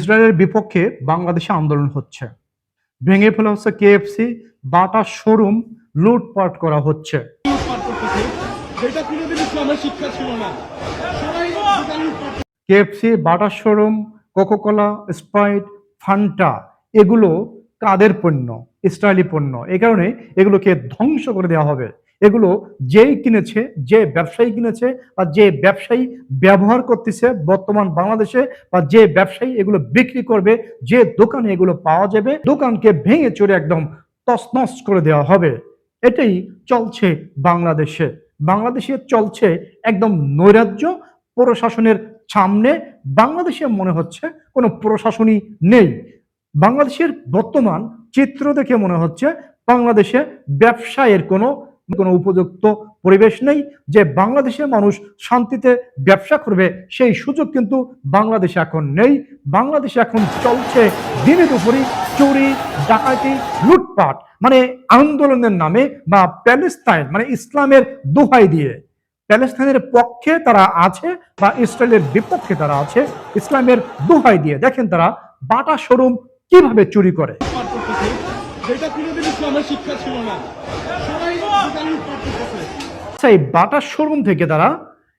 ইসরায়েলের বিপক্ষে বাংলাদেশে আন্দোলন হচ্ছে। ভেঙে ফেলা হচ্ছে কেএফসি বাটা শোরুম, লুটপাট করা হচ্ছে। KFC Bata showroom Coca Cola Sprite Fanta এগুলো কাদের পণ্য? ইসরায়েলি পণ্য। এই কারণে এগুলোকে ধ্বংস করে দেওয়া হবে। এগুলো যেই কিনেছে, যে ব্যবসায়ী কিনেছে বা যে ব্যবসায়ী ব্যবহার করতেছে বর্তমান বাংলাদেশে বা যে ব্যবসায়ী এগুলো বিক্রি করবে, যে দোকানে এগুলো পাওয়া যাবে, দোকানকে ভেঙে চড়ে একদম তছনছ করে দেওয়া হবে। এটাই চলছে বাংলাদেশে। বাংলাদেশে চলছে একদম নৈরাজ্য প্রশাসনের সামনে। বাংলাদেশে মনে হচ্ছে কোনো প্রশাসনই নেই। বাংলাদেশের বর্তমান চিত্র দেখে মনে হচ্ছে বাংলাদেশে ব্যবসায়ের কোনো কোনো উপযুক্ত পরিবেশ নেই যে বাংলাদেশের মানুষ শান্তিতে ব্যবসা করবে। সেই সুযোগ কিন্তু বাংলাদেশে এখন নেই। বাংলাদেশে এখন চলছে দিনে দুপুরি চুরি, ডাকাতি, লুটপাট মানে আন্দোলনের নামে বা প্যালেস্তাইন মানে ইসলামের দোহাই দিয়ে। প্যালেস্তাইনের পক্ষে তারা আছে বা ইসরায়েলের বিপক্ষে তারা আছে, ইসলামের দোহাই দিয়ে। দেখেন তারা বাটা শোরুম কীভাবে চুরি করে। শিক্ষা ছিল না সবাই যেটা লুটপাট করতেছে আচ্ছা এই বাটা শোরুম থেকে তারা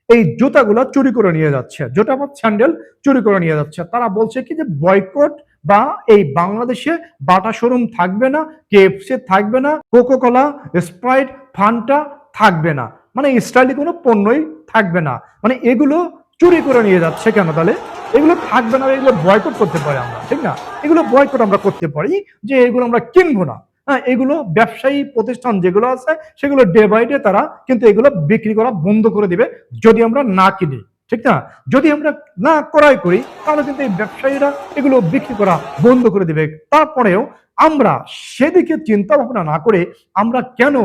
এই জুতাগুলো চুরি করে নিয়ে যাচ্ছে। জুতা বা স্যান্ডেল চুরি করে নিয়ে যাচ্ছে। তারা বলছে কি যে বয়কট বা এই বাংলাদেশে বাটা শোরুম থাকবে না কেএফসি থাকবে না কোকো কোলা স্প্রাইট ফান্টা থাকবে না। মানে ইসরায়েলি কোনো পণ্যই থাকবে না। মানে এগুলো চুরি করে নিয়ে যাচ্ছে কেন তাহলে? এগুলো থাকবে না, এগুলো বয়কট করতে পারি আমরা, ঠিক না? এগুলো বয়কট আমরা করতে পারি যে এগুলো আমরা কিনবো না। হ্যাঁ এগুলো ব্যবসায়ী প্রতিষ্ঠান যেগুলো আছে, সেগুলো ডে বাই ডে তারা কিন্তু এগুলো বিক্রি করা বন্ধ করে দিবে যদি আমরা না কিনি, ঠিক না? যদি আমরা না ক্রয় করি, তাহলে কিন্তু এই ব্যবসায়ীরা এগুলো বিক্রি করা বন্ধ করে দিবে। তারপরেও আমরা সেদিকে চিন্তা ভাবনা না করে আমরা কেন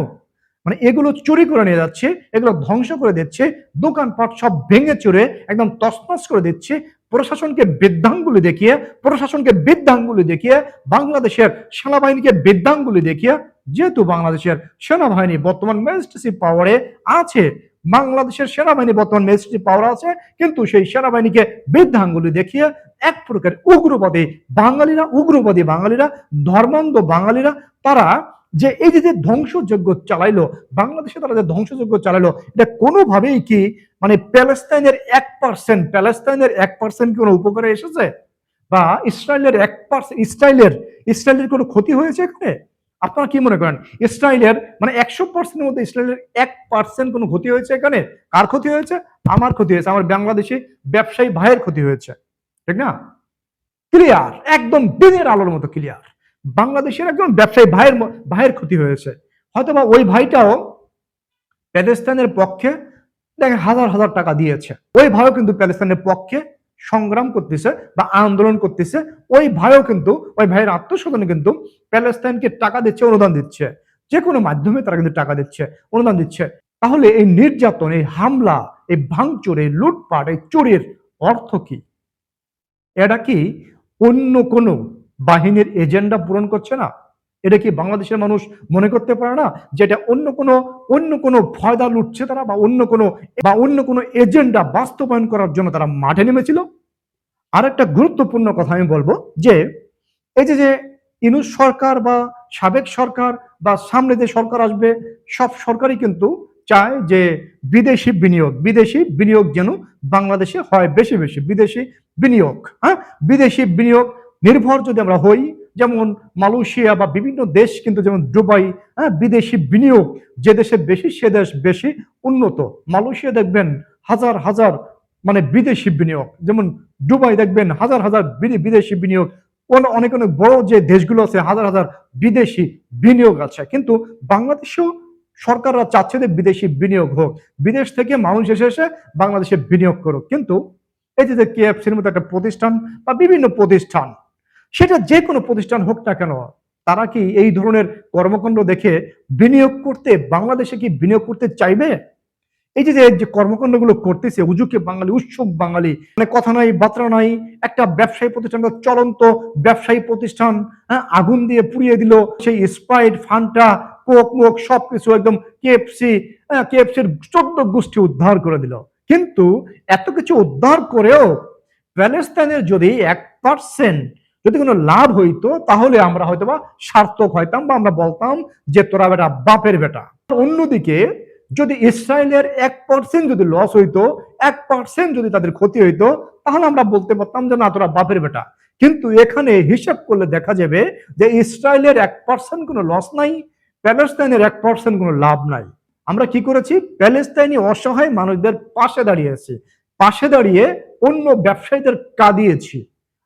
মানে এগুলো চুরি করে নিয়ে যাচ্ছে, এগুলো ধ্বংস করে দিচ্ছে, দোকানপাট সব ভেঙে চুরে একদম তছনছ করে দিচ্ছে। প্রশাসনকে বৃদ্ধাঙ্গুলি দেখিয়ে, প্রশাসনকে বৃদ্ধাঙ্গুলি দেখিয়ে, বাংলাদেশের সেনাবাহিনীকে বৃদ্ধাঙ্গুলি দেখিয়ে, যেহেতু বাংলাদেশের সেনাবাহিনী বর্তমান ম্যাজিস্ট্রেসি পাওয়ারে আছে, বাংলাদেশের সেনাবাহিনী বর্তমান ম্যাজিস্ট্রেসি পাওয়ার আছে, কিন্তু সেই সেনাবাহিনীকে বৃদ্ধাঙ্গুলি দেখিয়ে এক প্রকার উগ্রবাদী বাঙালিরা উগ্রবাদী বাঙালিরা, ধর্মান্ধ বাঙালিরা, তারা যে এই যে যে ধ্বংসযজ্ঞ চালাইলো, বাংলাদেশে তারা যে ধ্বংসযজ্ঞ চালাইলো, এটা কোনোভাবেই কি মানে প্যালেস্তাইনের এক পার্সেন্ট প্যালেস্তাইনের এক পার্সেন্ট কোনো উপকারে এসেছে? বা ইসরায়েলের এক পার্সেন্ট ইসরায়েলের ইসরায়েলের কোনো ক্ষতি হয়েছে এখানে? আপনারা কি মনে করেন? ইসরায়েলের মানে একশো পার্সেন্টের মধ্যে ইসরায়েলের এক পার্সেন্ট কোনো ক্ষতি হয়েছে এখানে? কার ক্ষতি হয়েছে? আমার ক্ষতি হয়েছে, আমার বাংলাদেশি ব্যবসায়ী ভাইয়ের ক্ষতি হয়েছে। ঠিক না? ক্লিয়ার একদম দিনের আলোর মতো ক্লিয়ার বাংলাদেশের একজন ব্যবসায়ী ভাইয়ের ভাইয়ের ক্ষতি হয়েছে। হয়তোবা ওই ভাইটাও প্যালেস্তাইনের পক্ষে দেখেন হাজার হাজার টাকা দিয়েছে। ওই ভাইও কিন্তু প্যালেস্তানের পক্ষে সংগ্রাম করতেছে বা আন্দোলন করতেছে। ওই ভাইও কিন্তু, ওই ভাইয়ের আত্মস্বজনে কিন্তু প্যালেস্তাইনকে টাকা দিচ্ছে, অনুদান দিচ্ছে। যে কোনো মাধ্যমে তারা কিন্তু টাকা দিচ্ছে, অনুদান দিচ্ছে। তাহলে এই নির্যাতন, এই হামলা, এই ভাঙচুর, এই লুটপাট, এই চুরির অর্থ কি? এটা কি অন্য কোনো বাহিনীর এজেন্ডা পূরণ করছে না। এটা কি বাংলাদেশের মানুষ মনে করতে পারে না যে এটা অন্য কোনো অন্য কোনো ফয়দা লুটছে তারা বা অন্য কোনো, বা অন্য কোনো এজেন্ডা বাস্তবায়ন করার জন্য তারা মাঠে নেমেছিল? আর একটা গুরুত্বপূর্ণ কথা আমি বলব যে, এই যে যে ইনুস সরকার বা সাবেক সরকার বা সামনে যে সরকার আসবে, সব সরকারই কিন্তু চায় যে বিদেশি বিনিয়োগ বিদেশি বিনিয়োগ যেন বাংলাদেশে হয় বেশি বেশি, বিদেশি বিনিয়োগ হ্যাঁ? বিদেশি বিনিয়োগ নির্ভর যদি আমরা হই, যেমন মালয়েশিয়া বা বিভিন্ন দেশ কিন্তু যেমন দুবাই হ্যাঁ বিদেশি বিনিয়োগ, যে দেশে বেশি সে দেশ বেশি উন্নত। মালয়েশিয়া দেখবেন হাজার হাজার মানে বিদেশি বিনিয়োগ। যেমন দুবাই দেখবেন হাজার হাজার বিদেশি বিনিয়োগ। অনেক অনেক বড় যে দেশগুলো আছে, হাজার হাজার বিদেশি বিনিয়োগ আছে। কিন্তু বাংলাদেশেও সরকাররা চাচ্ছে যে বিদেশি বিনিয়োগ হোক। বিদেশ থেকে মানুষ এসে এসে বাংলাদেশে বিনিয়োগ করুক। কিন্তু এই যে কেএফসির মতো একটা প্রতিষ্ঠান বা বিভিন্ন প্রতিষ্ঠান সেটা যে কোনো প্রতিষ্ঠান হোক না কেন তারা কি এই ধরনের কর্মকাণ্ড দেখে বিনিয়োগ করতে বাংলাদেশে কি বিনিয়োগ করতে চাইবে? এই যে যে- কর্মকাণ্ডগুলো করতেছে উজুকে বাঙালি উৎসুক বাঙালি মানে কথা নাই বার্তা নাই একটা ব্যবসায়ী প্রতিষ্ঠান চলন্ত ব্যবসায়ী প্রতিষ্ঠান হ্যাঁ, আগুন দিয়ে পুড়িয়ে দিল সেই স্প্রাইট ফান্টা কোক মোক সবকিছু একদম কেএফসি কেএফসির চোদ্দ গোষ্ঠী উদ্ধার করে দিল। কিন্তু এত কিছু উদ্ধার করেও প্যালেস্তাইনের যদি এক পার্সেন্ট যদি কোনো লাভ হইতো, তাহলে আমরা হয়তো বা সার্থক হইতাম বা আমরা বলতাম যে তোরা বেটা বাপের বেটা। অন্যদিকে যদি ইসরায়েলের এক পার্সেন্ট যদি লস হইতো, এক পার্সেন্ট যদি তাদের ক্ষতি হইতো, তাহলে আমরা বলতে পারতাম যে না, তোরা বাপের বেটা। কিন্তু এখানে হিসাব করলে দেখা যাবে যে ইসরায়েলের এক পার্সেন্ট কোনো লস নাই, প্যালেস্তাইনের এক পার্সেন্ট কোনো লাভ নাই। আমরা কি করেছি? প্যালেস্তাইনি অসহায় মানুষদের পাশে দাঁড়িয়েছি পাশে দাঁড়িয়ে অন্য ব্যবসায়ীদের কাঁদিয়েছি।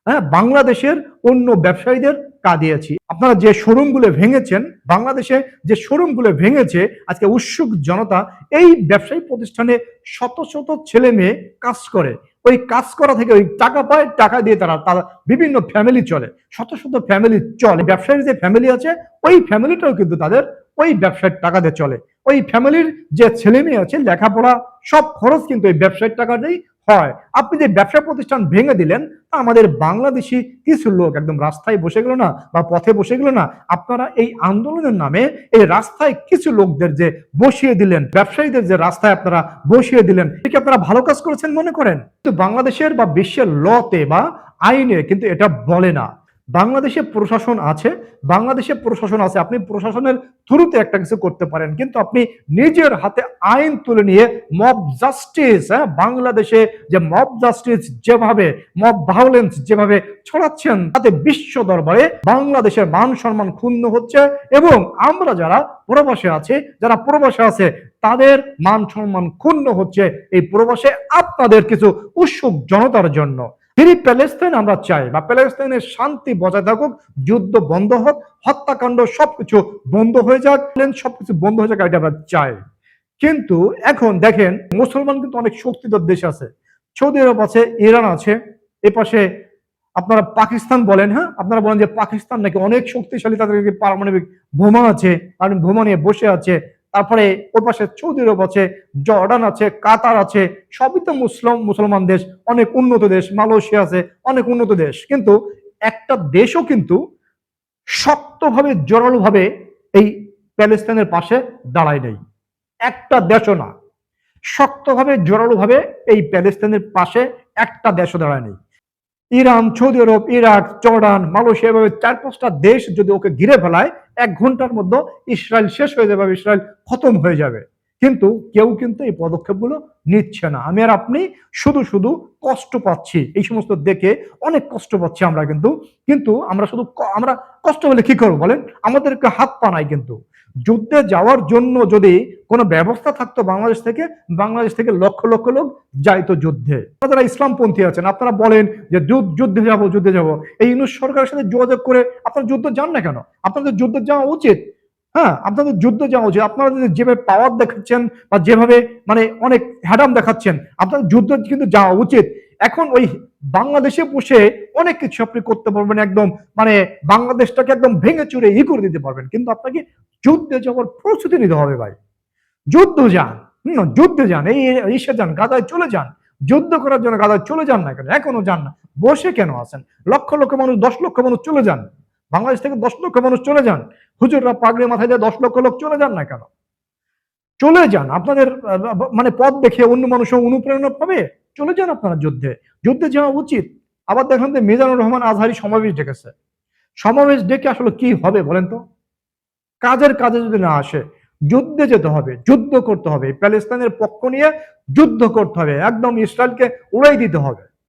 হ্যাঁ বাংলাদেশের অন্য ব্যবসায়ীদের কাঁদিয়েছি আপনারা যে শোরুমগুলো ভেঙেছেন, বাংলাদেশে যে শোরুমগুলো ভেঙেছে, আজকে উৎসুক জনতা এই ব্যবসায়ী প্রতিষ্ঠানে শত শত ছেলে মেয়ে কাজ করে। ওই কাজ করা থেকে ওই টাকা পায়, টাকা দিয়ে তারা তারা বিভিন্ন ফ্যামিলি চলে। শত শত ফ্যামিলি চলে। ব্যবসায়ীর যে ফ্যামিলি আছে, ওই ফ্যামিলিটাও কিন্তু তাদের ওই ব্যবসার টাকা দিয়ে চলে। ওই ফ্যামিলির যে ছেলে মেয়ে আছে, লেখাপড়া সব খরচ কিন্তু এই ব্যবসায়িক টাকাতেই হয়। আপনি যে ব্যবসা প্রতিষ্ঠান ভেঙে দিলেন আমাদের বাংলাদেশি কিছু লোক একদম রাস্তায় বসে গেল না বা পথে বসে গেল না, আপনারা এই আন্দোলনের নামে এই রাস্তায় কিছু লোকদের যে বসিয়ে দিলেন, ব্যবসায়ীদের যে রাস্তায় আপনারা বসিয়ে দিলেন এটা কি আপনারা ভালো কাজ করেছেন মনে করেন? কিন্তু বাংলাদেশের বা বিশ্বের লতে বা আইনে কিন্তু এটা বলে না। বাংলাদেশে প্রশাসন আছে, বাংলাদেশে প্রশাসন আছে, আপনি প্রশাসনের থ্রুতে একটা কিছু করতে পারেন। কিন্তু আপনি নিজের হাতে আইন তুলে নিয়ে মব জাস্টিস হ্যাঁ বাংলাদেশে যে মব জাস্টিস যেভাবে মব ভায়োলেন্স যেভাবে ছড়াচ্ছেন, তাতে বিশ্ব দরবারে বাংলাদেশের মান সম্মান ক্ষুণ্ণ হচ্ছে এবং আমরা যারা প্রবাসে আছে, যারা প্রবাসে আছে, তাদের মান সম্মান ক্ষুণ্ণ হচ্ছে এই প্রবাসে আপনাদের কিছু উৎসুক জনতার জন্য। ফ্রি প্যালেস্তাইন আমরা চাই বা প্যালেস্তাইনের শান্তি বজায় থাকুক, যুদ্ধ বন্ধ হোক, হত্যাকাণ্ড সবকিছু বন্ধ হয়ে যাক সবকিছু বন্ধ হয়ে যাক, এটা আমরা চাই। কিন্তু এখন দেখেন, মুসলমান কিন্তু অনেক শক্তিধর দেশ আছে। সৌদি আরব আছে, ইরান আছে। এ পাশে আপনারা পাকিস্তান বলেন হ্যাঁ? আপনারা বলেন যে পাকিস্তান নাকি অনেক শক্তিশালী, তাদের পারমাণবিক বোমা আছে, আর বোমা নিয়ে বসে আছে। তারপরে ওর পাশে সৌদি আরব আছে, জর্ডান আছে, কাতার আছে, সবই তো মুসলিম, মুসলমান দেশ, অনেক উন্নত দেশ, মালয়েশিয়া আছে, অনেক উন্নত দেশ। কিন্তু একটা দেশও কিন্তু শক্তভাবে, জোরালোভাবে এই প্যালেস্তাইনের পাশে দাঁড়ায় নেই। একটা দেশও না, শক্তভাবে, জোরালোভাবে এই প্যালেস্তাইনের পাশে একটা দেশও দাঁড়ায় নেই। Iran, Saudi Arabia, Iraq, Jordan, Malaysia, এভাবে চার পাঁচটা দেশ যদি ওকে ঘিরে ফেলায় এক ঘণ্টার মধ্যে ইসরায়েল শেষ হয়ে যাবে ইসরায়েল খতম হয়ে যাবে। কিন্তু কেউ কিন্তু এই পদক্ষেপগুলো নিচ্ছে না। আমি আর আপনি শুধু শুধু কষ্ট পাচ্ছি, এই সমস্ত দেখে অনেক কষ্ট পাচ্ছি আমরা কিন্তু। কিন্তু আমরা শুধু আমরা কষ্ট হলে কি করব বলেন? আমাদেরকে হাত পা নাই কিন্তু। যুদ্ধে যাওয়ার জন্য যদি কোনো ব্যবস্থা থাকতো বাংলাদেশ থেকে বাংলাদেশ থেকে লক্ষ লক্ষ লোক যাইতো যুদ্ধে। যারা ইসলামপন্থী আছেন, আপনারা বলেন যে যুদ্ধ- যাব, যুদ্ধে যাব। এই ইউনুস সরকারের সাথে যোগাযোগ করে আপনারা যুদ্ধ যান না কেন? আপনাদের যুদ্ধে যাওয়া উচিত। হ্যাঁ আপনাদের যুদ্ধ যাওয়া উচিত। আপনারা যদি যেভাবে পাওয়ার দেখাচ্ছেন বা যেভাবে মানে অনেক হ্যাডাম দেখাচ্ছেন, আপনাদের যুদ্ধ কিন্তু যাওয়া উচিত। এখন ওই বাংলাদেশে বসে অনেক কিছু আপনি করতে পারবেন একদম মানে বাংলাদেশটাকে একদম ভেঙে চুরে ই করে দিতে পারবেন। কিন্তু আপনাকে যুদ্ধে যাওয়ার প্রস্তুতি নিতে হবে ভাই। যুদ্ধ যান, হম, যুদ্ধে যান, এই ইসে যান গাদায় চলে যান। যুদ্ধ করার জন্য গাদায় চলে যান না কেন? এখনও যান না। বসে কেন আছেন? লক্ষ লক্ষ মানুষ, দশ লক্ষ মানুষ চলে যান। বাংলাদেশ থেকে দশ লক্ষ মানুষ চলে যান। হুজুররা পাগড়ি মাথায় দিয়ে দশ লক্ষ লোক চলে যান না কেন? চলে যান। আপনাদের মানে পথ দেখে অন্য মানুষও অনুপ্রেরণা পাবে। চলে যান আপনারা যুদ্ধে। যুদ্ধে যাওয়া উচিত। আবার দেখেন যে মিজানুর রহমান আজহারি সমাবেশ ডেকেছে। সমাবেশ ডেকে আসলে কি হবে বলেন তো? কাজের কাজে যদি না আসে, যুদ্ধে যেতে হবে, যুদ্ধ করতে হবে। প্যালেস্তাইনের পক্ষ নিয়ে যুদ্ধ করতে হবে। একদম ইসরায়েলকে উড়াই দিতে হবে।